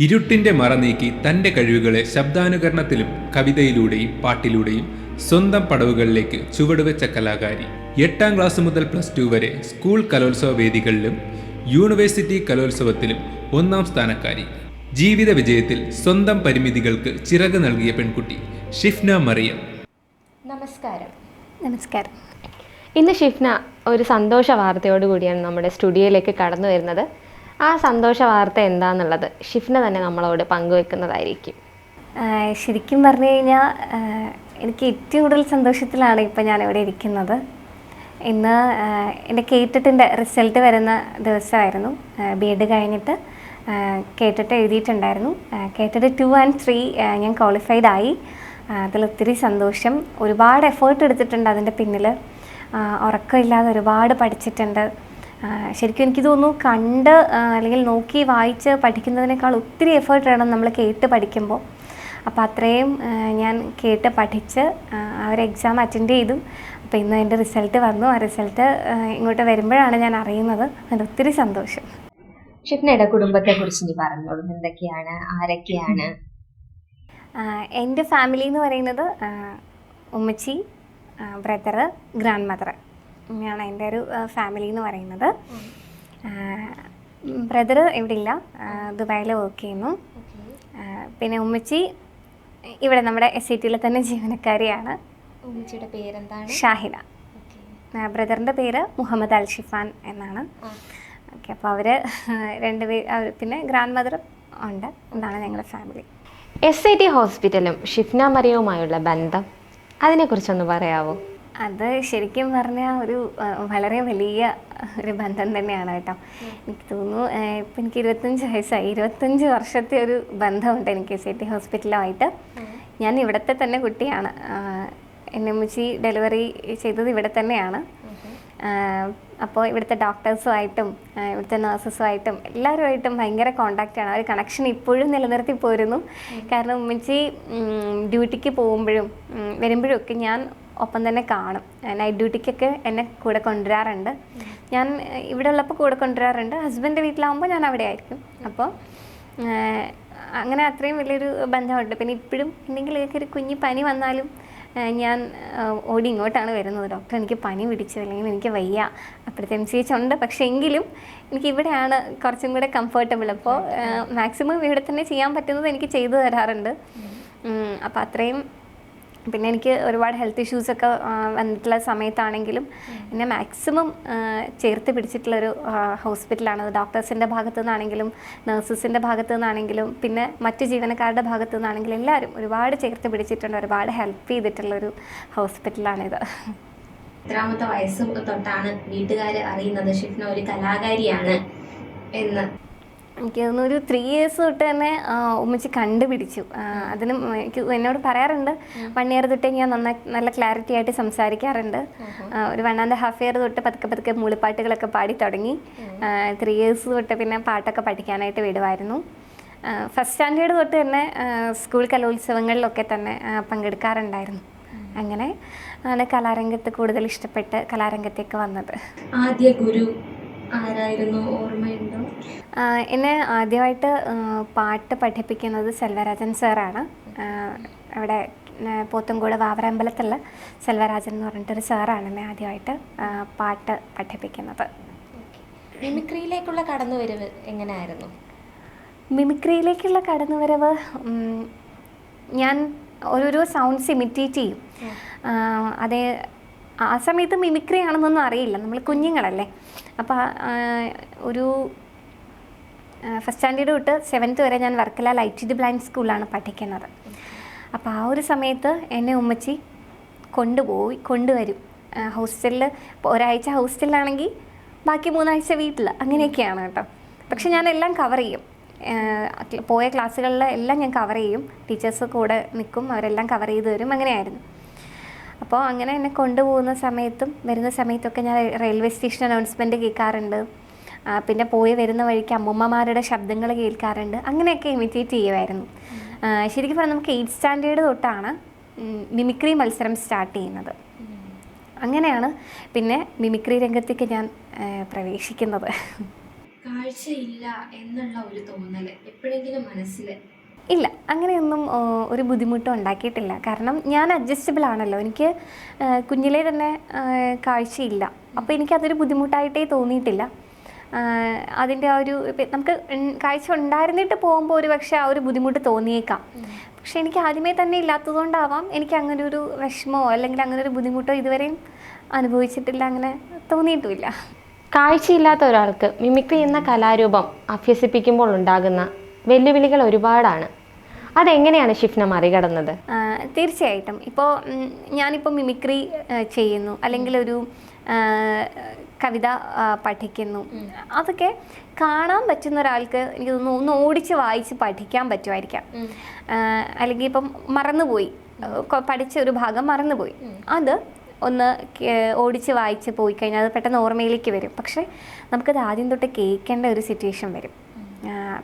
ഇരുട്ടിന്റെ മറ നീക്കി തന്റെ കഴിവുകളെ ശബ്ദാനുകരണത്തിലും കവിതയിലൂടെയും പാട്ടിലൂടെയും സ്വന്തം പടവുകളിലേക്ക് ചുവടുവെച്ച കലാകാരി. എട്ടാം ക്ലാസ് മുതൽ പ്ലസ് ടു വരെ സ്കൂൾ കലോത്സവ വേദികളിലും യൂണിവേഴ്സിറ്റി കലോത്സവത്തിലും ഒന്നാം സ്ഥാനക്കാരി. ജീവിത വിജയത്തിൽ സ്വന്തം പരിമിതികൾക്ക് ചിറക് നൽകിയ പെൺകുട്ടി ഷിഫ്ന മറിയം. നമസ്കാരം. നമസ്കാരം. ഇന്ന് ഷിഫ്ന ഒരു സന്തോഷ വാർത്തയോടുകൂടിയാണ് നമ്മുടെ സ്റ്റുഡിയോയിലേക്ക് കടന്നു വരുന്നത്. ആ സന്തോഷ വാർത്ത എന്താണെന്നുള്ളത് ഷിഫ്ന തന്നെ നമ്മളോട് പങ്കുവെക്കുന്നതായിരിക്കും. ശരിക്കും പറഞ്ഞു കഴിഞ്ഞാൽ എനിക്ക് ഏറ്റവും കൂടുതൽ സന്തോഷത്തിലാണ് ഇപ്പം ഇവിടെ ഇരിക്കുന്നത്. ഇന്ന് എന്റെ കേട്ടിട്ടിന്റെ റിസൾട്ട് വരുന്ന ദിവസമായിരുന്നു. ബി എഡ് കഴിഞ്ഞിട്ട് കേട്ടിട്ട് എഴുതിയിട്ടുണ്ടായിരുന്നു. കേട്ടിട്ട് ടു ആൻഡ് ത്രീ ഞാൻ ക്വാളിഫൈഡ് ആയി. അതിലൊത്തിരി സന്തോഷം. ഒരുപാട് എഫേർട്ട് എടുത്തിട്ടുണ്ട് അതിന്റെ പിന്നിൽ ഉറക്കമില്ലാതെ ഒരുപാട് പഠിച്ചിട്ടുണ്ട്. ശരിക്കും എനിക്ക് തോന്നുന്നു കണ്ട് അല്ലെങ്കിൽ നോക്കി വായിച്ച് പഠിക്കുന്നതിനേക്കാൾ ഒത്തിരി എഫേർട്ട് വേണം നമ്മൾ കേട്ട് പഠിക്കുമ്പോൾ. അപ്പോൾ അത്രയും ഞാൻ കേട്ട് പഠിച്ച് ആ, ഒരു എക്സാം അറ്റൻഡ് ചെയ്തു. അപ്പോൾ ഇന്ന് എന്റെ റിസൾട്ട് വന്നു. ആ റിസൾട്ട് ഇങ്ങോട്ട് വരുമ്പോഴാണ് ഞാൻ അറിയുന്നത്. അതിന് ഒത്തിരി സന്തോഷം. ഷിഫ്നയുടെ കുടുംബത്തെ കുറിച്ച് ഇനി പറഞ്ഞോളൂ. എന്തൊക്കെയാണ്? ആരൊക്കെയാണ്? എന്റെ ഫാമിലി എന്ന് പറയുന്നത് ഉമ്മച്ചി ബ്രദറ് ഗ്രാൻഡ് മദർ ഇങ്ങനെയാണ് എന്റെ ഒരു ഫാമിലി എന്ന് പറയുന്നത്. ബ്രദർ ഇവിടെ ഇല്ല ദുബായിൽ വർക്ക് ചെയ്യുന്നു. പിന്നെ ഉമ്മച്ചി ഇവിടെ നമ്മുടെ എസ് ഐ ടിയിലെ തന്നെ ജീവനക്കാരിയാണ്. ഉമ്മച്ചിയുടെ പേരെന്താണ്? ഷാഹിന ബ്രദറിന്റെ പേര് മുഹമ്മദ് അൽ ഷിഫാൻ എന്നാണ് ഓക്കെ അപ്പോൾ അവർ രണ്ടുപേർ അവർ പിന്നെ ഗ്രാൻഡ് മദർ ഉണ്ട് എന്നാണ് ഞങ്ങളുടെ ഫാമിലി എസ് ഐ ടി ഹോസ്പിറ്റലും ഷിഫ്ന മറിയവുമായുള്ള ബന്ധം അതിനെക്കുറിച്ചൊന്ന് പറയാവോ? അത് ശരിക്കും പറഞ്ഞാൽ ഒരു വളരെ വലിയ ഒരു ബന്ധം തന്നെയാണ് കേട്ടോ. എനിക്ക് തോന്നുന്നു ഇപ്പം എനിക്ക് ഇരുപത്തഞ്ച് വയസ്സായി. ഇരുപത്തഞ്ച് വർഷത്തെ ഒരു ബന്ധമുണ്ട് എനിക്ക് സി ടി ഹോസ്പിറ്റലുമായിട്ട്. ഞാൻ ഇവിടുത്തെ തന്നെ കുട്ടിയാണ്. എൻ എന്നെ മുച്ചി ഡെലിവറി ചെയ്തത് ഇവിടെ തന്നെയാണ്. അപ്പോൾ ഇവിടുത്തെ ഡോക്ടേഴ്സുമായിട്ടും ഇവിടുത്തെ നേഴ്സസുമായിട്ടും എല്ലാവരുമായിട്ടും ഭയങ്കര കോണ്ടാക്റ്റാണ് ആ ഒരു കണക്ഷൻ ഇപ്പോഴും നിലനിർത്തി പോരുന്നു. കാരണം ഉമ്മച്ചി ഡ്യൂട്ടിക്ക് പോകുമ്പോഴും വരുമ്പോഴും ഒക്കെ ഞാൻ ഒപ്പം തന്നെ കാണും. നൈറ്റ് ഡ്യൂട്ടിക്കൊക്കെ എന്നെ കൂടെ കൊണ്ടുവരാറുണ്ട്. ഞാൻ ഇവിടെ ഉള്ളപ്പോൾ കൂടെ കൊണ്ടുവരാറുണ്ട്. ഹസ്ബൻഡ് വീട്ടിലാവുമ്പോൾ ഞാൻ അവിടെ ആയിരിക്കും. അപ്പോൾ അങ്ങനെ അത്രയും വലിയൊരു ബന്ധമുണ്ട്. പിന്നെ ഇപ്പോഴും എന്തെങ്കിലുമൊക്കെ ഒരു കുഞ്ഞു പനി വന്നാലും ഞാൻ ഓടി ഇങ്ങോട്ടാണ് വരുന്നത്. ഡോക്ടർ എനിക്ക് പനി പിടിച്ചു അല്ലെങ്കിൽ എനിക്ക് വയ്യ. അപ്പോഴത്തെ എം സി എച്ച് ഉണ്ട്. പക്ഷേ എങ്കിലും എനിക്ക് ഇവിടെയാണ് കുറച്ചും കൂടെ കംഫർട്ടബിൾ. അപ്പോൾ മാക്സിമം ഇവിടെ തന്നെ ചെയ്യാൻ പറ്റുന്നത് എനിക്ക് ചെയ്തു തരാറുണ്ട്. അപ്പോൾ അത്രയും പിന്നെ എനിക്ക് ഒരുപാട് ഹെൽത്ത് ഇഷ്യൂസൊക്കെ വന്നിട്ടുള്ള സമയത്താണെങ്കിലും എന്നെ മാക്സിമം ചേർത്ത് പിടിച്ചിട്ടുള്ളൊരു ഹോസ്പിറ്റലാണ് ഡോക്ടേഴ്സിന്റെ ഭാഗത്തു നിന്നാണെങ്കിലും നഴ്സസിന്റെ ഭാഗത്തു നിന്നാണെങ്കിലും പിന്നെ മറ്റ് ജീവനക്കാരുടെ ഭാഗത്തു നിന്നാണെങ്കിലും എല്ലാവരും ഒരുപാട് ചേർത്ത് പിടിച്ചിട്ടുണ്ട്. ഒരുപാട് ഹെൽപ്പ് ചെയ്തിട്ടുള്ളൊരു ഹോസ്പിറ്റലാണിത് എത്രാമത്തെ വയസ്സ് തൊട്ടാണ് വീട്ടുകാർ അറിയുന്നത്? ഷിഫ്ന ഒരു കലാകാരിയാണ് എന്ന്. എനിക്ക് തോന്നുന്നു ഒരു ത്രീ ഇയേഴ്സ് തൊട്ട് തന്നെ ഉമ്മച്ചി കണ്ടുപിടിച്ചു. അതിന് എനിക്ക് എന്നോട് പറയാറുണ്ട് വൺ ഇയർ തൊട്ടേ ഞാൻ നന്നായി നല്ല ക്ലാരിറ്റി ആയിട്ട് സംസാരിക്കാറുണ്ട്. ഒരു വൺ ആൻഡ് ഹാഫ് ഇയർ തൊട്ട് പതുക്കെ പതുക്കെ മൂളിപ്പാട്ടുകളൊക്കെ പാടി തുടങ്ങി. ത്രീ ഇയേഴ്സ് തൊട്ട് പിന്നെ പാട്ടൊക്കെ പഠിക്കാനായിട്ട് വിടുമായിരുന്നു ഫസ്റ്റ് സ്റ്റാൻഡേർഡ് തൊട്ട് തന്നെ സ്കൂൾ കലോത്സവങ്ങളിലൊക്കെ തന്നെ പങ്കെടുക്കാറുണ്ടായിരുന്നു. അങ്ങനെ ആണ് കലാരംഗത്ത് കൂടുതൽ ഇഷ്ടപ്പെട്ട് കലാരംഗത്തേക്ക് വന്നത്. ആദ്യ ഗുരു ആരായിരുന്നു? ഓർമ്മയുണ്ടോ? എന്നെ ആദ്യമായിട്ട് പാട്ട് പഠിപ്പിക്കുന്നത് സെൽവരാജൻ സാറാണ്. അവിടെ പോത്തുംകൂട് വാവരമ്പലത്തുള്ള സെൽവരാജൻ എന്ന് പറഞ്ഞിട്ടൊരു സാറാണ് എന്നെ ആദ്യമായിട്ട് പാട്ട് പഠിപ്പിക്കുന്നത്. മിമിക്രിയിലേക്കുള്ള കടന്നുവരവ് എങ്ങനെയായിരുന്നു? മിമിക്രിയിലേക്കുള്ള കടന്നുവരവ് ഞാൻ ഓരോരോ സൗണ്ട്സ് ഇമിറ്റേറ്റ് ചെയ്യും. അതേ ആ സമയത്ത് മിമിക്രി ആണെന്നൊന്നും അറിയില്ല. നമ്മൾ കുഞ്ഞുങ്ങളല്ലേ. അപ്പോൾ ഒരു ഫസ്റ്റ് സ്റ്റാൻഡേർഡ് തൊട്ട് സെവൻത്ത് വരെ ഞാൻ വർക്കല ലൈറ്റ് ഡി ബ്ലൈൻഡ് സ്കൂളിലാണ് പഠിക്കുന്നത്. അപ്പോൾ ആ ഒരു സമയത്ത് എന്നെ ഉമ്മച്ചി കൊണ്ടുപോയി കൊണ്ടുവരും. ഹോസ്റ്റലിൽ ഒരാഴ്ച ഹോസ്റ്റലിലാണെങ്കിൽ ബാക്കി മൂന്നാഴ്ച വീട്ടിൽ അങ്ങനെയൊക്കെയാണ് കേട്ടോ. പക്ഷെ ഞാൻ എല്ലാം കവർ ചെയ്യും പോയ ക്ലാസ്സുകളിൽ എല്ലാം ഞാൻ കവർ ചെയ്യും. ടീച്ചേഴ്സ് കൂടെ നിൽക്കും അവരെല്ലാം കവർ ചെയ്ത് തരും. അങ്ങനെയായിരുന്നു. അപ്പോൾ അങ്ങനെ എന്നെ കൊണ്ടുപോകുന്ന സമയത്തും വരുന്ന സമയത്തൊക്കെ ഞാൻ റെയിൽവേ സ്റ്റേഷൻ അനൗൺസ്മെന്റ് കേൾക്കാറുണ്ട്. പിന്നെ പോയി വരുന്ന വഴിക്ക് അമ്മൂമ്മമാരുടെ ശബ്ദങ്ങൾ കേൾക്കാറുണ്ട്. അങ്ങനെയൊക്കെ ഇമിറ്റേറ്റ് ചെയ്യുമായിരുന്നു. ശരിക്കും പറഞ്ഞാൽ നമുക്ക് എയ്റ്റ് സ്റ്റാൻഡേർഡ് തൊട്ടാണ് മിമിക്രി മത്സരം സ്റ്റാർട്ട് ചെയ്യുന്നത്. അങ്ങനെയാണ് പിന്നെ മിമിക്രി രംഗത്തേക്ക് ഞാൻ പ്രവേശിക്കുന്നത്. കാഴ്ചയില്ല എന്നുള്ള ഒരു തോന്നൽ എപ്പോഴെങ്കിലും മനസ്സിൽ ഇല്ല അങ്ങനെയൊന്നും ഒരു ബുദ്ധിമുട്ടും ഉണ്ടാക്കിയിട്ടില്ല. കാരണം ഞാൻ അഡ്ജസ്റ്റബിൾ ആണല്ലോ. എനിക്ക് കുഞ്ഞിലേ തന്നെ കാഴ്ചയില്ല. അപ്പോൾ എനിക്കതൊരു ബുദ്ധിമുട്ടായിട്ടേ തോന്നിയിട്ടില്ല. അതിന്റെ ആ ഒരു നമുക്ക് കാഴ്ച ഉണ്ടായിരുന്നിട്ട് പോകുമ്പോൾ ഒരു പക്ഷേ ആ ഒരു ബുദ്ധിമുട്ട് തോന്നിയേക്കാം. പക്ഷെ എനിക്ക് ആദ്യമേ തന്നെ ഇല്ലാത്തതുകൊണ്ടാവാം എനിക്ക് അങ്ങനെ ഒരു വിഷമമോ അല്ലെങ്കിൽ അങ്ങനെ ഒരു ബുദ്ധിമുട്ടോ ഇതുവരെയും അനുഭവിച്ചിട്ടില്ല അങ്ങനെ തോന്നിയിട്ടുമില്ല. കാഴ്ചയില്ലാത്ത ഒരാൾക്ക് മിമിക്രി എന്ന കലാരൂപം അഭ്യസിപ്പിക്കുമ്പോൾ ഉണ്ടാകുന്ന വെല്ലുവിളികൾ ഒരുപാടാണ്. അതെങ്ങനെയാണ് ഷിഫ്ന മറികടന്നത്? തീർച്ചയായിട്ടും. ഇപ്പോൾ ഞാനിപ്പോൾ മിമിക്രി ചെയ്യുന്നു. അല്ലെങ്കിൽ ഒരു കവിത പഠിക്കുന്നു. അതൊക്കെ കാണാൻ പറ്റുന്ന ഒരാൾക്ക് എനിക്ക് തോന്നുന്നു ഒന്ന് ഓടിച്ച് വായിച്ച് പഠിക്കാൻ പറ്റുമായിരിക്കാം. അല്ലെങ്കിൽ ഇപ്പം മറന്നുപോയി. പഠിച്ച ഒരു ഭാഗം മറന്നുപോയി. അത് ഒന്ന് ഓടിച്ച് വായിച്ച് പോയി കഴിഞ്ഞാൽ അത് പെട്ടെന്ന് ഓർമ്മയിലേക്ക് വരും. പക്ഷേ നമുക്കത് ആദ്യം തൊട്ട് കേൾക്കേണ്ട ഒരു സിറ്റുവേഷൻ വരും.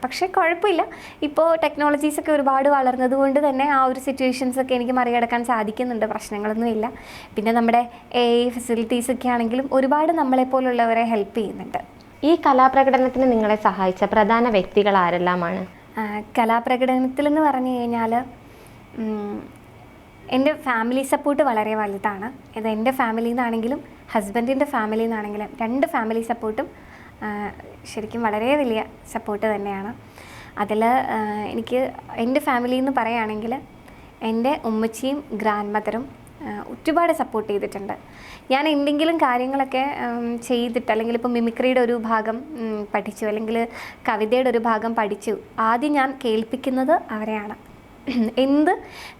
പക്ഷേ കുഴപ്പമില്ല. ഇപ്പോൾ ടെക്നോളജീസ് ഒക്കെ ഒരുപാട് വളർന്നത് കൊണ്ട് തന്നെ ആ ഒരു സിറ്റുവേഷൻസൊക്കെ എനിക്ക് മറികടക്കാൻ സാധിക്കുന്നുണ്ട്. പ്രശ്നങ്ങളൊന്നുമില്ല പിന്നെ നമ്മുടെ എ ഫെസിലിറ്റീസ് ഒക്കെ ആണെങ്കിലും ഒരുപാട് നമ്മളെപ്പോലുള്ളവരെ ഹെൽപ്പ് ചെയ്യുന്നുണ്ട്. ഈ കലാപ്രകടനത്തിന് നിങ്ങളെ സഹായിച്ച പ്രധാന വ്യക്തികൾ ആരെല്ലാമാണ്? എന്ന് പറഞ്ഞു കഴിഞ്ഞാൽ എന്റെ ഫാമിലി സപ്പോർട്ട് വളരെ വലുതാണ്. ഇത് എന്റെ ഫാമിലിയിൽ നിന്നാണെങ്കിലും ഹസ്ബൻഡിന്റെ ഫാമിലിന്നാണെങ്കിലും നിന്നാണെങ്കിലും രണ്ട് ഫാമിലി സപ്പോർട്ടും ശരിക്കും വളരെ വലിയ സപ്പോർട്ട് തന്നെയാണ്. അതിൽ എനിക്ക് എന്റെ ഫാമിലി എന്ന് പറയുകയാണെങ്കിൽ എന്റെ ഉമ്മച്ചിയും ഗ്രാൻഡ് മദറും ഒരുപാട് സപ്പോർട്ട് ചെയ്തിട്ടുണ്ട്. ഞാൻ എന്തെങ്കിലും കാര്യങ്ങളൊക്കെ ചെയ്തിട്ട് അല്ലെങ്കിൽ ഇപ്പോൾ മിമിക്രിയുടെ ഒരു ഭാഗം പഠിച്ചു അല്ലെങ്കിൽ കവിതയുടെ ഒരു ഭാഗം പഠിച്ചു ആദ്യം ഞാൻ കേൾപ്പിക്കുന്നത് അവരെയാണ്. എന്ത്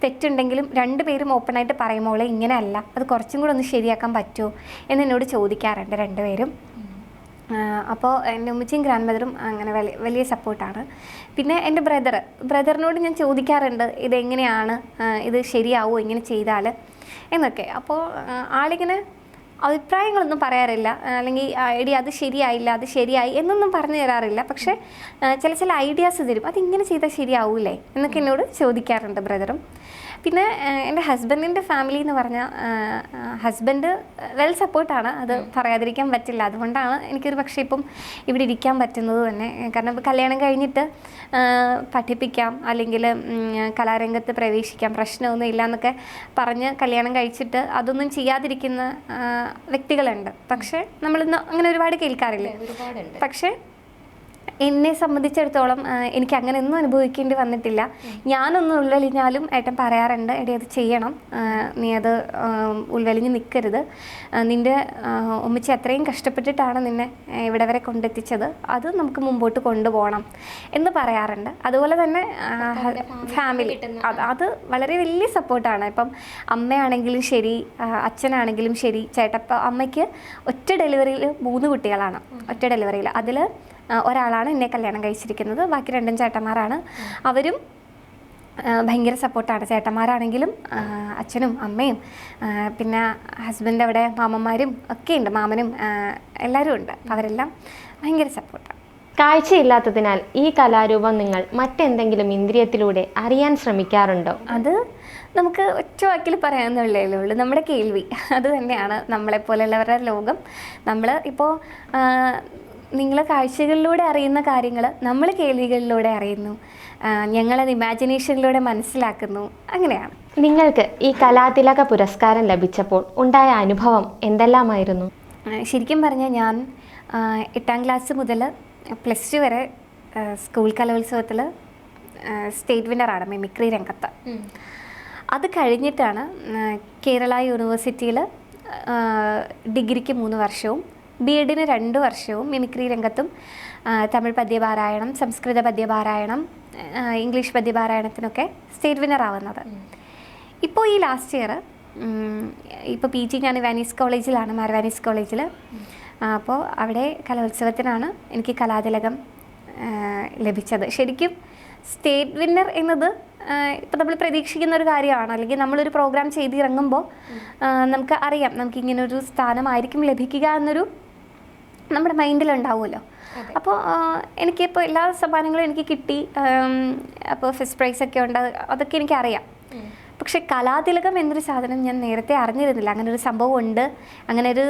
തെറ്റുണ്ടെങ്കിലും രണ്ടുപേരും ഓപ്പണായിട്ട് പറയുമ്പോൾ ഇങ്ങനെയല്ല അത് കുറച്ചും കൂടെ ഒന്ന് ശരിയാക്കാൻ പറ്റുമോ എന്ന് എന്നോട് ചോദിക്കാറുണ്ട് രണ്ടുപേരും. അപ്പോൾ എന്റെ ഉമ്മച്ചിയും ഗ്രാൻഡ് മദറും അങ്ങനെ വലിയ വലിയ സപ്പോർട്ടാണ് പിന്നെ എന്റെ ബ്രദർ ബ്രദറിനോട് ഞാൻ ചോദിക്കാറുണ്ട് ഇതെങ്ങനെയാണ്? ഇത് ശരിയാവുമോ ഇങ്ങനെ ചെയ്താൽ എന്നൊക്കെ. അപ്പോൾ ആളിങ്ങനെ അഭിപ്രായങ്ങളൊന്നും പറയാറില്ല. അല്ലെങ്കിൽ ഐഡിയ അത് ശരിയായില്ല അത് ശരിയായി എന്നൊന്നും പറഞ്ഞു തരാറില്ല. പക്ഷേ ചില ചില ഐഡിയാസ് തരും. അതിങ്ങനെ ചെയ്താൽ ശരിയാവൂലേ എന്നൊക്കെ എന്നോട് ചോദിക്കാറുണ്ട് ബ്രദറും പിന്നെ എന്റെ ഹസ്ബൻഡിന്റെ ഫാമിലി എന്ന് പറഞ്ഞാൽ ഹസ്ബൻഡ് വെൽ സപ്പോർട്ടാണ്. അത് പറയാതിരിക്കാൻ പറ്റില്ല. അതുകൊണ്ടാണ് എനിക്കൊരു പക്ഷേ ഇപ്പം ഇവിടെ ഇരിക്കാൻ പറ്റുന്നത് തന്നെ. കാരണം ഇപ്പോൾ കല്യാണം കഴിഞ്ഞിട്ട് പഠിപ്പിക്കാം അല്ലെങ്കിൽ കലാരംഗത്ത് പ്രവേശിക്കാം പ്രശ്നമൊന്നും ഇല്ല എന്നൊക്കെ പറഞ്ഞ് കല്യാണം കഴിച്ചിട്ട് അതൊന്നും ചെയ്യാതിരിക്കുന്ന വ്യക്തികളുണ്ട്. പക്ഷേ നമ്മളിന്ന് അങ്ങനെ ഒരുപാട് കേൾക്കാറില്ല? പക്ഷേ എന്നെ സംബന്ധിച്ചിടത്തോളം എനിക്ക് അങ്ങനെ ഒന്നും അനുഭവിക്കേണ്ടി വന്നിട്ടില്ല. ഞാനൊന്നും ഉൾവലിഞ്ഞാലും ഏട്ടൻ പറയാറുണ്ട് എടി അത് ചെയ്യണം. നീ അത് ഉൾവലിഞ്ഞ് നിൽക്കരുത് നിന്റെ ഒമ്മിച്ച് ഉമ്മച്ചി അത്രയും കഷ്ടപ്പെട്ടിട്ടാണ് നിന്നെ ഇവിടെ വരെ കൊണ്ടെത്തിച്ചത്. അത് നമുക്ക് മുമ്പോട്ട് കൊണ്ടുപോകണം എന്ന് പറയാറുണ്ട്. അതുപോലെ തന്നെ ഫാമിലി അത് വളരെ വലിയ സപ്പോർട്ടാണ്. ഇപ്പം അമ്മയാണെങ്കിലും ശരി അച്ഛനാണെങ്കിലും ശരി ചേട്ടപ്പ അമ്മയ്ക്ക് ഒറ്റ ഡെലിവറിയിൽ മൂന്ന് കുട്ടികളാണ്. ഒറ്റ ഡെലിവറിയിൽ അതിൽ ഒരാളാണ് എന്നെ കല്യാണം കഴിച്ചിരിക്കുന്നത്. ബാക്കി രണ്ടും ചേട്ടന്മാരാണ്. അവരും ഭയങ്കര സപ്പോർട്ടാണ്. ചേട്ടന്മാരാണെങ്കിലും അച്ഛനും അമ്മയും പിന്നെ ഹസ്ബൻഡ് അവിടെ മാമന്മാരും ഒക്കെ ഉണ്ട്. മാമനും എല്ലാവരും ഉണ്ട്. അവരെല്ലാം ഭയങ്കര സപ്പോർട്ടാണ്. കാഴ്ചയില്ലാത്തതിനാൽ ഈ കലാരൂപം നിങ്ങൾ മറ്റെന്തെങ്കിലും ഇന്ദ്രിയത്തിലൂടെ അറിയാൻ ശ്രമിക്കാറുണ്ടോ? അത് നമുക്ക് ഒറ്റ വാക്കിൽ പറയാമെന്നുള്ളേ ഉള്ളൂ. നമ്മുടെ കേൾവി. അത് തന്നെയാണ് നമ്മളെപ്പോലെയുള്ളവരുടെ ലോകം. നമ്മൾ ഇപ്പോൾ നിങ്ങൾ കാഴ്ചകളിലൂടെ അറിയുന്ന കാര്യങ്ങൾ നമ്മൾ കേൾവികളിലൂടെ അറിയുന്നു. ഞങ്ങളത് ഇമാജിനേഷനിലൂടെ മനസ്സിലാക്കുന്നു. അങ്ങനെയാണ്. നിങ്ങൾക്ക് ഈ കലാതിലക പുരസ്കാരം ലഭിച്ചപ്പോൾ ഉണ്ടായ അനുഭവം എന്തെല്ലാമായിരുന്നു? ശരിക്കും പറഞ്ഞാൽ ഞാൻ എട്ടാം ക്ലാസ് മുതൽ പ്ലസ് ടു വരെ സ്കൂൾ കലോത്സവത്തിൽ സ്റ്റേറ്റ് വിന്നറാണ് മിമിക്രി രംഗത്ത്. അത് കഴിഞ്ഞിട്ടാണ് കേരള യൂണിവേഴ്സിറ്റിയിൽ ഡിഗ്രിക്ക് മൂന്ന് വർഷവും ബി എഡിന് രണ്ട് വർഷവും മിമിക്രി രംഗത്തും തമിഴ് പദ്യപാരായണം സംസ്കൃത പദ്യപാരായണം ഇംഗ്ലീഷ് പദ്യപാരായണത്തിനൊക്കെ സ്റ്റേറ്റ് വിന്നർ ആവുന്നത്. ഇപ്പോൾ ഈ ലാസ്റ്റ് ഇയർ ഇപ്പോൾ പി ജി ഞാൻ വാനീസ് കോളേജിലാണ് മാർവാനീസ് കോളേജിൽ അപ്പോൾ അവിടെ കലോത്സവത്തിനാണ് എനിക്ക് കലാതിലകം ലഭിച്ചത്. ശരിക്കും സ്റ്റേറ്റ് വിന്നർ എന്നത് ഇപ്പം നമ്മൾ പ്രതീക്ഷിക്കുന്ന ഒരു കാര്യമാണ്. അല്ലെങ്കിൽ നമ്മളൊരു പ്രോഗ്രാം ചെയ്തിറങ്ങുമ്പോൾ നമുക്ക് അറിയാം. നമുക്ക് ഇങ്ങനൊരു സ്ഥാനമായിരിക്കും ലഭിക്കുക എന്നൊരു നമ്മുടെ മൈൻഡിലുണ്ടാവുമല്ലോ. അപ്പോൾ എനിക്കിപ്പോൾ എല്ലാ സമ്മാനങ്ങളും എനിക്ക് കിട്ടി. അപ്പോൾ ഫസ്റ്റ് പ്രൈസ് ഒക്കെ ഉണ്ട്. അത് അതൊക്കെ എനിക്കറിയാം. പക്ഷെ കലാതിലകം എന്നൊരു സാധനം ഞാൻ നേരത്തെ അറിഞ്ഞിരുന്നില്ല. അങ്ങനെ ഒരു സംഭവം ഉണ്ട് അങ്ങനെ ഒരു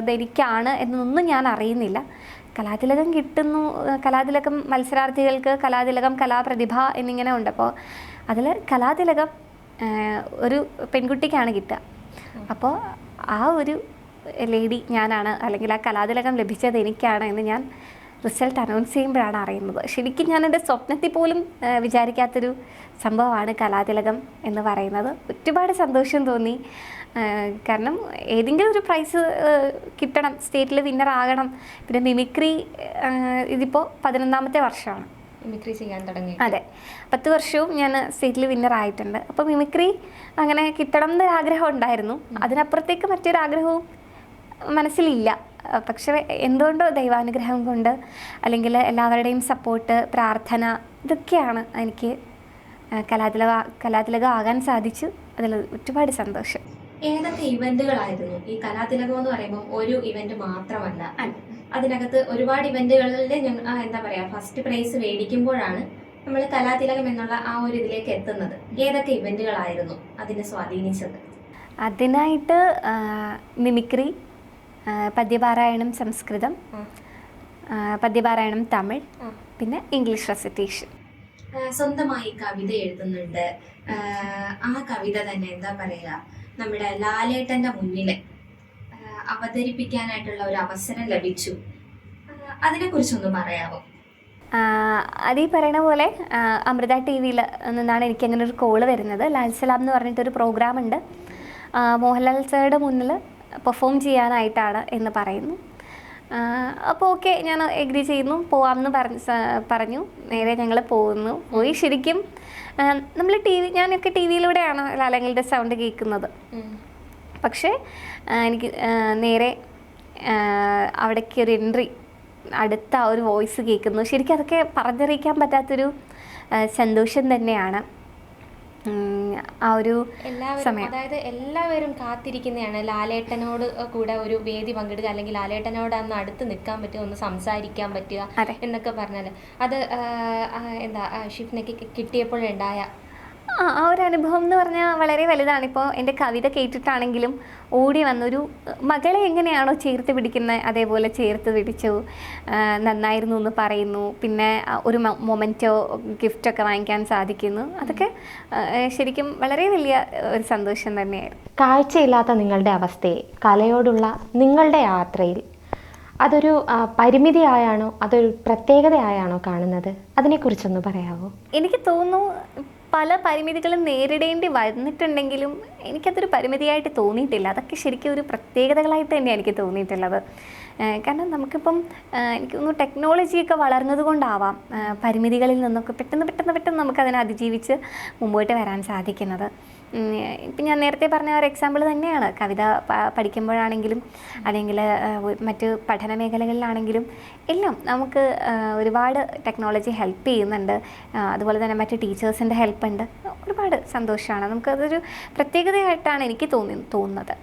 ഇതെനിക്കാണ് എന്നൊന്നും ഞാൻ അറിയുന്നില്ല. കലാതിലകം കിട്ടുന്നു. കലാതിലകം മത്സരാർത്ഥികൾക്ക് കലാതിലകം കലാപ്രതിഭ എന്നിങ്ങനെ ഉണ്ട്. അപ്പോൾ അതിൽ കലാതിലകം ഒരു പെൺകുട്ടിക്കാണ് കിട്ടുക. അപ്പോൾ ആ ഒരു ലേഡി ഞാനാണ് അല്ലെങ്കിൽ ആ കലാതിലകം ലഭിച്ചത് എനിക്കാണ് എന്ന് ഞാൻ റിസൾട്ട് അനൗൺസ് ചെയ്യുമ്പോഴാണ് അറിയുന്നത്. ശരിക്കും ഞാൻ എന്റെ സ്വപ്നത്തിൽ പോലും വിചാരിക്കാത്തൊരു സംഭവമാണ് കലാതിലകം എന്ന് പറയുന്നത്. ഒരുപാട് സന്തോഷം തോന്നി. കാരണം ഏതെങ്കിലും ഒരു പ്രൈസ് കിട്ടണം സ്റ്റേറ്റിൽ വിന്നർ ആകണം. പിന്നെ മിമിക്രി ഇതിപ്പോൾ പതിനൊന്നാമത്തെ വർഷമാണ്. മിമിക്രി ചെയ്യാൻ തുടങ്ങി. അതെ. പത്ത് വർഷവും ഞാൻ സ്റ്റേറ്റിൽ വിന്നർ ആയിട്ടുണ്ട്. അപ്പോൾ മിമിക്രി അങ്ങനെ കിട്ടണം എന്നൊരു ആഗ്രഹം ഉണ്ടായിരുന്നു അതിനപ്പുറത്തേക്ക് മറ്റൊരു ആഗ്രഹവും മനസ്സിലില്ല. പക്ഷെ എന്തുകൊണ്ടോ ദൈവാനുഗ്രഹം കൊണ്ട് അല്ലെങ്കിൽ എല്ലാവരുടെയും സപ്പോർട്ട് പ്രാർത്ഥന ഇതൊക്കെയാണ് എനിക്ക് കലാതിലക കലാതിലകം ആകാൻ സാധിച്ചു. അതിൽ ഒരുപാട് സന്തോഷം. ഏതൊക്കെ ഇവന്റുകളായിരുന്നു? ഈ കലാതിലകം എന്ന് പറയുമ്പോൾ ഒരു ഇവന്റ് മാത്രമല്ല. അതിനകത്ത് ഒരുപാട് ഇവന്റുകളിൽ എന്താ പറയാ ഫസ്റ്റ് പ്രൈസ് മേടിക്കുമ്പോഴാണ് നമ്മൾ കലാതിലകം എന്നുള്ള ആ ഒരു ഇതിലേക്ക് എത്തുന്നത്. ഏതൊക്കെ ഇവന്റുകളായിരുന്നു അതിനെ സ്വാധീനിച്ചത്? അതിനായിട്ട് മിമിക്രി പദ്യപാരായണം സംസ്കൃതം പദ്യപാരായണം തമിഴ് പിന്നെ ഇംഗ്ലീഷ് റെസിറ്റേഷൻ. സ്വന്തമായി കവിത എഴുതുന്നുണ്ട്. ആ, ആ കവിത തന്നെ എന്താ പറയുക? നമ്മുടെ ലാലേട്ടന്റെ മുന്നിൽ അവതരിപ്പിക്കാനായിട്ടുള്ള ഒരു അവസരം ലഭിച്ചു. അതിനെ കുറിച്ചൊന്ന് പറയാമോ അതീ പറയണ പോലെ അമൃത ടി വിയിൽ നിന്നാണ് എനിക്ക് അങ്ങനെ ഒരു കോൾ വരുന്നത്. ലാൽ സലാം എന്ന് പറഞ്ഞിട്ടൊരു പ്രോഗ്രാം ഉണ്ട് മോഹൻലാൽ സാറുടെ മുന്നിൽ പെർഫോം ചെയ്യാനായിട്ടാണ് എന്ന് പറയുന്നു. അപ്പോൾ ഓക്കെ ഞാൻ എഗ്രി ചെയ്യുന്നു. പോവാമെന്ന് പറഞ്ഞ് പറഞ്ഞു. നേരെ ഞങ്ങൾ പോകുന്നു. പോയി ശരിക്കും നമ്മൾ ടി വി ഞാനൊക്കെ ടി വിയിലൂടെയാണ് ലാലങ്ങളുടെ സൗണ്ട് കേൾക്കുന്നത്. പക്ഷേ എനിക്ക് നേരെ അവിടേക്ക് ഒരു എൻട്രി അടുത്ത ആ ഒരു വോയിസ് കേൾക്കുന്നു. ശരിക്കും അതൊക്കെ പറഞ്ഞറിയിക്കാൻ പറ്റാത്തൊരു സന്തോഷം തന്നെയാണ്. ആ ഒരു സമയം. അതായത് എല്ലാവരും കാത്തിരിക്കുന്നതാണ്. ലാലേട്ടനോട് കൂടെ ഒരു വേദി പങ്കെടുക്കുക അല്ലെങ്കിൽ ലാലേട്ടനോട് അന്ന് അടുത്ത് നിൽക്കാൻ പറ്റുക ഒന്ന് സംസാരിക്കാൻ പറ്റുക എന്നൊക്കെ പറഞ്ഞാൽ അത് എന്താ ഷിഫ്നക്ക് ഷിഫ്നയ്ക്ക് കിട്ടിയപ്പോഴുണ്ടായ ആ ആ ഒരു അനുഭവം എന്ന് പറഞ്ഞാൽ വളരെ വലുതാണ്. ഇപ്പോൾ എന്റെ കവിത കേട്ടിട്ടാണെങ്കിലും ഓടി വന്നൊരു മകളെ എങ്ങനെയാണോ ചേർത്ത് പിടിക്കുന്നത് അതേപോലെ ചേർത്ത് പിടിച്ചു നന്നായിരുന്നു എന്ന് പറയുന്നു. പിന്നെ ഒരു മൊമെന്റോ ഗിഫ്റ്റൊക്കെ വാങ്ങിക്കാൻ സാധിക്കുന്നു. അതൊക്കെ ശരിക്കും വളരെ വലിയ ഒരു സന്തോഷം തന്നെയായിരുന്നു. കാഴ്ചയില്ലാത്ത നിങ്ങളുടെ അവസ്ഥയെ കലയോടുള്ള നിങ്ങളുടെ യാത്രയിൽ അതൊരു പരിമിതി പരിമിതിയായാണോ അതൊരു പ്രത്യേകതയായാണോ കാണുന്നത്? അതിനെക്കുറിച്ചൊന്ന് പറയാമോ എനിക്ക് തോന്നുന്നു പല പരിമിതികളും നേരിടേണ്ടി വന്നിട്ടുണ്ടെങ്കിലും എനിക്കതൊരു പരിമിതിയായിട്ട് തോന്നിയിട്ടില്ല. അതൊക്കെ ശരിക്കും ഒരു പ്രത്യേകതകളായിട്ട് തന്നെയാണ് എനിക്ക് തോന്നിയിട്ടുള്ളത്. കാരണം നമുക്കിപ്പം എനിക്ക് തോന്നുന്നു ടെക്നോളജിയൊക്കെ വളർന്നത് കൊണ്ടാവാം പരിമിതികളിൽ നിന്നൊക്കെ പെട്ടെന്ന് പെട്ടെന്ന് പെട്ടെന്ന് നമുക്കതിനെ അതിജീവിച്ച് മുമ്പോട്ട് വരാൻ സാധിക്കുന്നത്. ഇപ്പം ഞാൻ നേരത്തെ പറഞ്ഞ ഒരു എക്സാമ്പിൾ തന്നെയാണ്. കവിത പഠിക്കുമ്പോഴാണെങ്കിലും അല്ലെങ്കിൽ മറ്റ് പഠന മേഖലകളിലാണെങ്കിലും എല്ലാം നമുക്ക് ഒരുപാട് ടെക്നോളജി ഹെൽപ്പ് ചെയ്യുന്നുണ്ട്. അതുപോലെ തന്നെ മറ്റ് ടീച്ചേഴ്സിന്റെ ഹെൽപ്പ് ഉണ്ട്. ഒരുപാട് സന്തോഷമാണ്. നമുക്കതൊരു പ്രത്യേകതയായിട്ടാണ് എനിക്ക് തോന്നി തോന്നുന്നത്.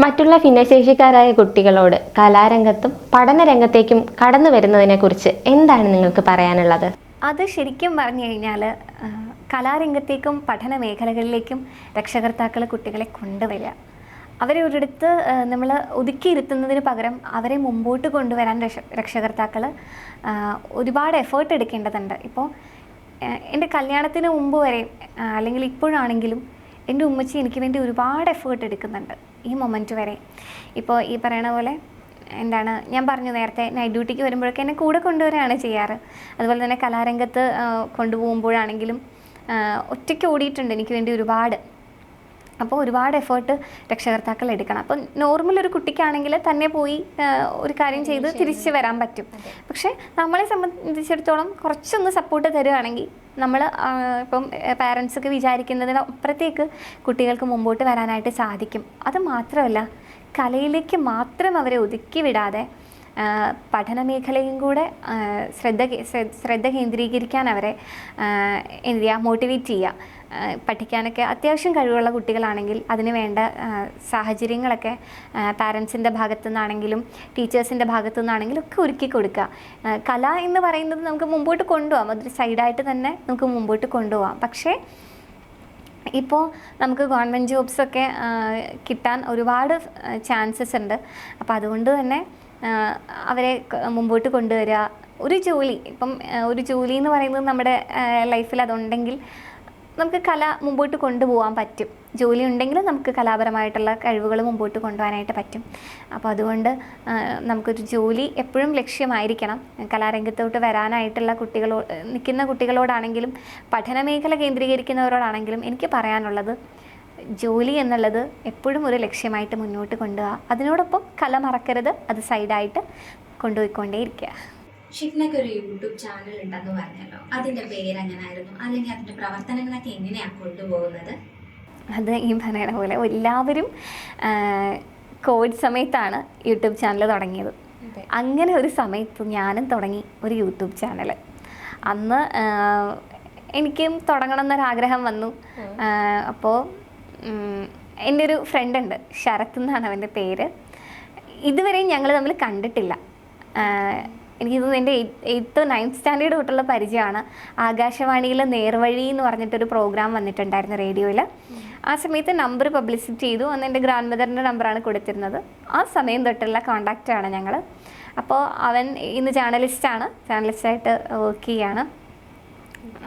മറ്റുള്ള ഭിന്നശേഷിക്കാരായ കുട്ടികളോട് കലാരംഗത്തും പഠനരംഗത്തേക്കും കടന്നു വരുന്നതിനെക്കുറിച്ച് എന്താണ് നിങ്ങൾക്ക് പറയാനുള്ളത്? അത് ശരിക്കും പറഞ്ഞു കഴിഞ്ഞാൽ കലാരംഗത്തേക്കും പഠന മേഖലകളിലേക്കും രക്ഷകർത്താക്കൾ കുട്ടികളെ കൊണ്ടുവരിക. അവരെ ഒരിടത്ത് നമ്മൾ ഒതുക്കിയിരുത്തുന്നതിന് പകരം അവരെ മുമ്പോട്ട് കൊണ്ടുവരാൻ രക്ഷ രക്ഷകർത്താക്കൾ ഒരുപാട് എഫേർട്ട് എടുക്കേണ്ടതുണ്ട്. ഇപ്പോൾ എന്റെ കല്യാണത്തിന് മുമ്പ് വരെ അല്ലെങ്കിൽ ഇപ്പോഴാണെങ്കിലും എന്റെ ഉമ്മച്ചി എനിക്ക് വേണ്ടി ഒരുപാട് എഫേർട്ട് എടുക്കുന്നുണ്ട്. ഈ മൊമെന്റ് വരെ. ഇപ്പോൾ ഈ പറയണ പോലെ എന്താണ് ഞാൻ പറഞ്ഞു നേരത്തെ നൈറ്റ് ഡ്യൂട്ടിക്ക് വരുമ്പോഴൊക്കെ എന്നെ കൂടെ കൊണ്ടുവരികയാണ് ചെയ്യാറ്. അതുപോലെ തന്നെ കലാരംഗത്ത് കൊണ്ടുപോകുമ്പോഴാണെങ്കിലും ഒറ്റയ്ക്ക് ഓടിയിട്ടുണ്ട് എനിക്ക് വേണ്ടി ഒരുപാട്. അപ്പോൾ ഒരുപാട് എഫേർട്ട് രക്ഷകർത്താക്കൾ എടുക്കണം. അപ്പം നോർമൽ ഒരു കുട്ടിക്കാണെങ്കിൽ തന്നെ പോയി ഒരു കാര്യം ചെയ്ത് തിരിച്ച് വരാൻ പറ്റും. പക്ഷേ നമ്മളെ സംബന്ധിച്ചിടത്തോളം കുറച്ചൊന്ന് സപ്പോർട്ട് തരുവാണെങ്കിൽ നമ്മൾ ഇപ്പം പാരൻസൊക്കെ വിചാരിക്കുന്നതിന് അപ്പുറത്തേക്ക് കുട്ടികൾക്ക് മുമ്പോട്ട് വരാനായിട്ട് സാധിക്കും. അത് മാത്രമല്ല കലയിലേക്ക് മാത്രം അവരെ ഒതുക്കി വിടാതെ പഠന മേഖലയും കൂടെ ശ്രദ്ധ ശ്രദ്ധ കേന്ദ്രീകരിക്കാൻ അവരെ എന്ത് ചെയ്യുക മോട്ടിവേറ്റ് ചെയ്യുക പഠിക്കാനൊക്കെ അത്യാവശ്യം കഴിവുള്ള കുട്ടികളാണെങ്കിൽ അതിന് വേണ്ട സാഹചര്യങ്ങളൊക്കെ പാരൻസിന്റെ ഭാഗത്തു നിന്നാണെങ്കിലും ടീച്ചേഴ്സിന്റെ ഭാഗത്തു നിന്നാണെങ്കിലും ഒക്കെ ഒരുക്കി കൊടുക്കുക. കല എന്ന് പറയുന്നത് നമുക്ക് മുമ്പോട്ട് കൊണ്ടുപോകാം അതൊരു സൈഡായിട്ട് തന്നെ നമുക്ക് മുമ്പോട്ട് കൊണ്ടുപോകാം പക്ഷേ ഇപ്പോൾ നമുക്ക് ഗവൺമെന്റ് ജോബ്സൊക്കെ കിട്ടാൻ ഒരുപാട് ചാൻസസ് ഉണ്ട്. അപ്പോൾ അതുകൊണ്ട് തന്നെ അവരെ മുമ്പോട്ട് കൊണ്ടുവരിക ഒരു ജോലി ഇപ്പം ഒരു ജോലി എന്ന് പറയുന്നത് നമ്മുടെ ലൈഫിൽ അതുണ്ടെങ്കിൽ നമുക്ക് കല മുമ്പോട്ട് കൊണ്ടുപോകാൻ പറ്റും. ജോലി ഉണ്ടെങ്കിൽ നമുക്ക് കലാപരമായിട്ടുള്ള കഴിവുകൾ മുമ്പോട്ട് കൊണ്ടുപോകാനായിട്ട് പറ്റും. അപ്പോൾ അതുകൊണ്ട് നമുക്കൊരു ജോലി എപ്പോഴും ലക്ഷ്യമായിരിക്കണം. കലാരംഗത്തോട്ട് വരാനായിട്ടുള്ള കുട്ടികളോ നിൽക്കുന്ന കുട്ടികളോടാണെങ്കിലും പഠന മേഖല കേന്ദ്രീകരിക്കുന്നവരോടാണെങ്കിലും എനിക്ക് പറയാനുള്ളത് ജോലി എന്നുള്ളത് എപ്പോഴും ഒരു ലക്ഷ്യമായിട്ട് മുന്നോട്ട് കൊണ്ടുപോകുക അതിനോടൊപ്പം കല മറക്കരുത്. അത് സൈഡായിട്ട് കൊണ്ടുപോയിക്കൊണ്ടേയിരിക്കുക. ഷിഫ്നയ്ക്ക് ഒരു യൂട്യൂബ് ചാനൽ ഉണ്ടെന്ന് പറഞ്ഞല്ലോ. അതിന്റെ പേര് എങ്ങനെയായിരുന്നു അല്ലെങ്കിൽ അതിന്റെ പ്രവർത്തനങ്ങളൊക്കെ എങ്ങനെയാണ് കൊണ്ടുപോകുന്നത്? അത് ഈ പറയണ പോലെ എല്ലാവരും കോവിഡ് സമയത്താണ് യൂട്യൂബ് ചാനൽ തുടങ്ങിയത്. അങ്ങനെ ഒരു സമയത്ത് ഞാനും തുടങ്ങി ഒരു യൂട്യൂബ് ചാനൽ. അന്ന് എനിക്കും തുടങ്ങണം എന്നൊരാഗ്രഹം വന്നു. അപ്പോൾ എന്റെ ഒരു ഫ്രണ്ട് ഉണ്ട് ശരത് എന്നാണ് അവന്റെ പേര്. ഇതുവരെയും ഞങ്ങൾ തമ്മിൽ കണ്ടിട്ടില്ല. എനിക്ക് തോന്നുന്നു എന്റെ എയ്ത്ത് നയൻത് സ്റ്റാൻഡേർഡ് തൊട്ടുള്ള പരിചയമാണ്. ആകാശവാണിയിൽ നേർവഴി എന്ന് പറഞ്ഞിട്ടൊരു പ്രോഗ്രാം വന്നിട്ടുണ്ടായിരുന്നു റേഡിയോയിൽ. ആ സമയത്ത് നമ്പർ പബ്ലിസിറ്റി ചെയ്തു. അന്ന് എന്റെ ഗ്രാൻഡ് മദറിന്റെ നമ്പറാണ് കൊടുത്തിരുന്നത്. ആ സമയം തൊട്ടുള്ള കോണ്ടാക്റ്റാണ് ഞങ്ങൾ അപ്പോൾ അവൻ ഇന്ന് ജേർണലിസ്റ്റാണ് ജേർണലിസ്റ്റായിട്ട് വർക്ക് ചെയ്യാണ്.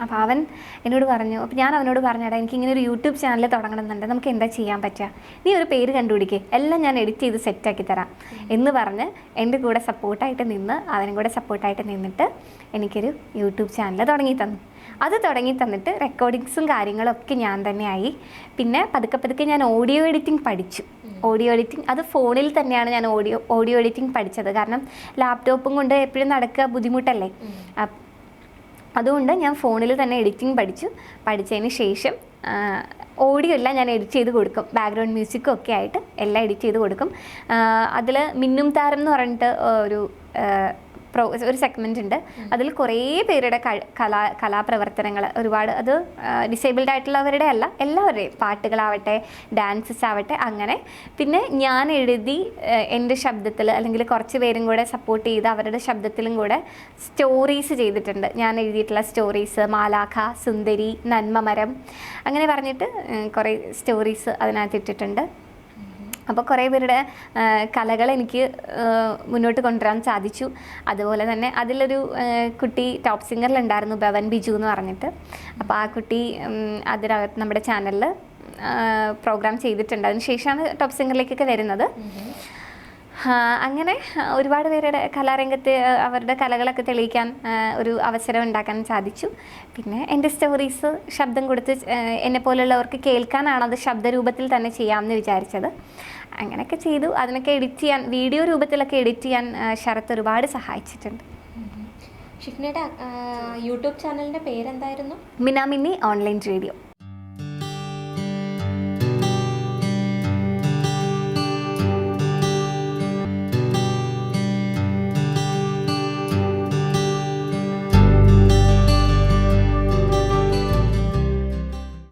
അപ്പോൾ അവൻ എന്നോട് പറഞ്ഞു അപ്പോൾ ഞാൻ അവനോട് പറഞ്ഞടാ എനിക്ക് ഇങ്ങനെ ഒരു യൂട്യൂബ് ചാനൽ തുടങ്ങണമെന്നുണ്ട്. നമുക്ക് എന്താ ചെയ്യാൻ പറ്റുക നീ ഒരു പേര് കണ്ടുപിടിക്കുക എല്ലാം ഞാൻ എഡിറ്റ് ചെയ്ത് സെറ്റാക്കി തരാം. എന്ന് പറഞ്ഞ് എന്റെ കൂടെ സപ്പോർട്ടായിട്ട് നിന്ന് അവനും കൂടെ സപ്പോർട്ടായിട്ട് നിന്നിട്ട് എനിക്കൊരു യൂട്യൂബ് ചാനൽ തുടങ്ങി തന്നു. അത് തുടങ്ങി തന്നിട്ട് റെക്കോർഡിങ്സും കാര്യങ്ങളൊക്കെ ഞാൻ തന്നെയായി പിന്നെ പതുക്കെ പതുക്കെ ഞാൻ ഓഡിയോ എഡിറ്റിംഗ് പഠിച്ചു. ഓഡിയോ എഡിറ്റിംഗ് അത് ഫോണിൽ തന്നെയാണ് ഞാൻ ഓഡിയോ ഓഡിയോ എഡിറ്റിംഗ് പഠിച്ചത്. കാരണം ലാപ്ടോപ്പും കൊണ്ട് എപ്പോഴും നടക്കുക ബുദ്ധിമുട്ടല്ലേ? അതുകൊണ്ട് ഞാൻ ഫോണിൽ തന്നെ എഡിറ്റിംഗ് പഠിച്ചു. പഠിച്ചതിന് ശേഷം ഓഡിയോ എല്ലാം ഞാൻ എഡിറ്റ് ചെയ്ത് കൊടുക്കും. ബാക്ക്ഗ്രൗണ്ട് മ്യൂസിക്കും ഒക്കെ ആയിട്ട് എല്ലാം എഡിറ്റ് ചെയ്ത് കൊടുക്കും. അതിൽ മിന്നും താരം എന്ന് പറഞ്ഞിട്ട് ഒരു ഒരു സെഗ്മെന്റ് ഉണ്ട്. അതിൽ കുറേ പേരുടെ കലാ കലാപ്രവർത്തനങ്ങൾ ഒരുപാട് അത് ഡിസേബിൾഡ് ആയിട്ടുള്ളവരുടെ അല്ല എല്ലാവരുടെയും പാട്ടുകളാവട്ടെ ഡാൻസസ് ആവട്ടെ അങ്ങനെ. പിന്നെ ഞാൻ എഴുതി എന്റെ ശബ്ദത്തിൽ അല്ലെങ്കിൽ കുറച്ച് പേരും കൂടെ സപ്പോർട്ട് ചെയ്ത് അവരുടെ ശബ്ദത്തിലും കൂടെ സ്റ്റോറീസ് ചെയ്തിട്ടുണ്ട്. ഞാൻ എഴുതിയിട്ടുള്ള സ്റ്റോറീസ് മാലാഖ സുന്ദരി നന്മമരം അങ്ങനെ പറഞ്ഞിട്ട് കുറേ സ്റ്റോറീസ് അതിനകത്ത് ഇട്ടിട്ടുണ്ട്. അപ്പോൾ കുറേ പേരുടെ കലകൾ എനിക്ക് മുന്നോട്ട് കൊണ്ടുവരാൻ സാധിച്ചു. അതുപോലെ തന്നെ അതിലൊരു കുട്ടി ടോപ്പ് സിംഗറിലുണ്ടായിരുന്നു ബവൻ ബിജു എന്ന് പറഞ്ഞിട്ട്. അപ്പോൾ ആ കുട്ടി അതിനകത്ത് നമ്മുടെ ചാനലിൽ പ്രോഗ്രാം ചെയ്തിട്ടുണ്ട്. അതിന് ശേഷമാണ് ടോപ്പ് സിംഗറിലേക്കൊക്കെ വരുന്നത്. അങ്ങനെ ഒരുപാട് പേരുടെ കലാരംഗത്ത് അവരുടെ കലകളൊക്കെ തെളിയിക്കാൻ ഒരു അവസരം ഉണ്ടാക്കാൻ സാധിച്ചു. പിന്നെ എന്റെ സ്റ്റോറീസ് ശബ്ദം കൊടുത്ത് എന്നെ പോലുള്ളവർക്ക് കേൾക്കാനാണ് അത് ശബ്ദരൂപത്തിൽ തന്നെ ചെയ്യാമെന്ന് വിചാരിച്ചത്. അങ്ങനെയൊക്കെ ചെയ്തു. അതിനൊക്കെ എഡിറ്റ് ചെയ്യാൻ വീഡിയോ രൂപത്തിലൊക്കെ എഡിറ്റ് ചെയ്യാൻ ശരത്ത് ഒരുപാട് സഹായിച്ചിട്ടുണ്ട്. ഷിഫ്നയുടെ യൂട്യൂബ് ചാനലിന്റെ പേരെന്തായിരുന്നു? Minamini online radio.